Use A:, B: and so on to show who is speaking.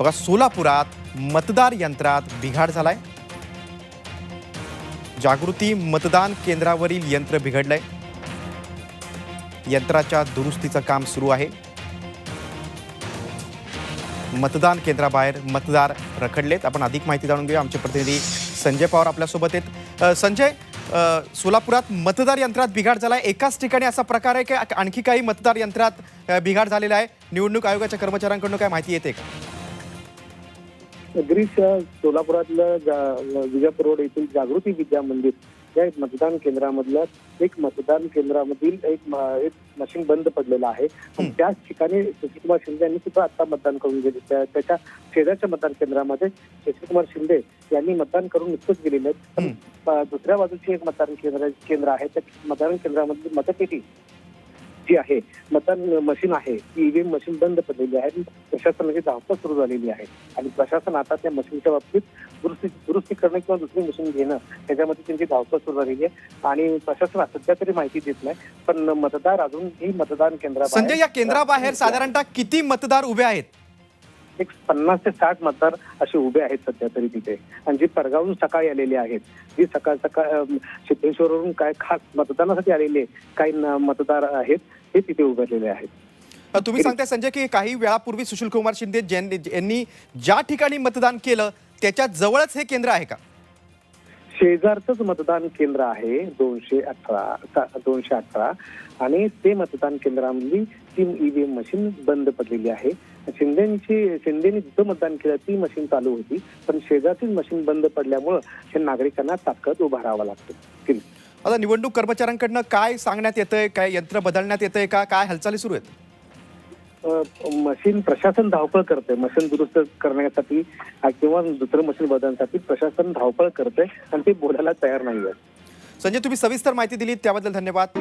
A: बघा सोलापुरात मतदार यंत्रात बिघाड झालाय. जागृती मतदान केंद्रावरील यंत्र बिघडलंय. यंत्राच्या दुरुस्तीचं काम सुरू आहे. मतदान केंद्राबाहेर मतदार रखडलेत. आपण अधिक माहिती जाणून घेऊया. आमचे प्रतिनिधी संजय पवार आपल्यासोबत आहेत. संजय सोलापुरात मतदार यंत्रात बिघाड झाला आहे एकाच ठिकाणी असा प्रकार आहे की आणखी काही मतदार यंत्रात बिघाड झालेला आहे? निवडणूक आयोगाच्या कर्मचाऱ्यांकडून काय माहिती येते का?
B: गिरीश सोलापुरातलं जा- विजापूर रोड येथील जागृती विद्या मंदिर या एक मतदान केंद्रामधलं एक मतदान केंद्रामधील एक एक मशीन बंद पडलेलं आहे. त्याच ठिकाणी शशिकुमार शिंदे यांनी सुद्धा आता मतदान करून गेले. त्या- त्याच्या शेजारच्या मतदान केंद्रामध्ये शशिकुमार शिंदे यांनी मतदान करून नुकतंच गेलेले आहेत. दुसऱ्या बाजूची एक मतदान केंद्र केंद्र आहे. त्या मतदान केंद्रामधली मतपेटी जी आहे मतदान मशीन आहे ती ईव्हीएम मशीन बंद पडलेली आहे प्रशासनाची धावपळ सुरू झालेली आहे. आणि प्रशासन आता त्या मशीनच्या बाबतीत दुरुस्ती दुरुस्ती करणं किंवा दुसरी मशीन घेणं त्याच्यामध्ये त्यांची धावपळ सुरू झालेली आहे. आणि प्रशासन सध्या तरी माहिती देत नाही पण मतदार अजूनही मतदान केंद्रा
A: संजय या केंद्राबाहेर साधारणतः किती मतदार उभे आहेत?
B: एक पन्नास ते साठ मतदार असे उभे आहेत सध्या तरी तिथे. आणि जी परगावून सकाळी आलेले आहेत जी सकाळ सकाळ सिद्धेश्वरवरून काय खास मतदानासाठी आलेले काही मतदार आहेत हे तिथे उभारलेले आहेत.
A: तुम्ही सांगताय संजय की काही वेळापूर्वी सुशील कुमार शिंदे ज्यांनी यांनी ज्या ठिकाणी मतदान केलं त्याच्या जवळच हे केंद्र आहे का?
B: शेजारचंच मतदान केंद्र आहे दोनशे अठरा दोनशे अठरा. आणि ते मतदान केंद्रामधली ती ईव्हीएम मशीन बंद पडलेली आहे. शिंदेची शिंदेनी जिथं मतदान केलं ती मशीन चालू होती. पण शेजारचीच मशीन बंद पडल्यामुळं हे नागरिकांना ताकद उभा राहावं लागतं.
A: आता निवडणूक कर्मचाऱ्यांकडनं काय सांगण्यात येतंय? काय यंत्र बदलण्यात येतंय का? काय हालचाली सुरू आहेत?
B: मशीन प्रशासन धावपळ करते मशीन दुरुस्त करण्यासाठी किंवा दुसरं मशीन बदलण्यासाठी प्रशासन धावपळ करते आणि ते बोलायला तयार नाही आहे
A: संजय तुम्ही सविस्तर माहिती दिली त्याबद्दल धन्यवाद.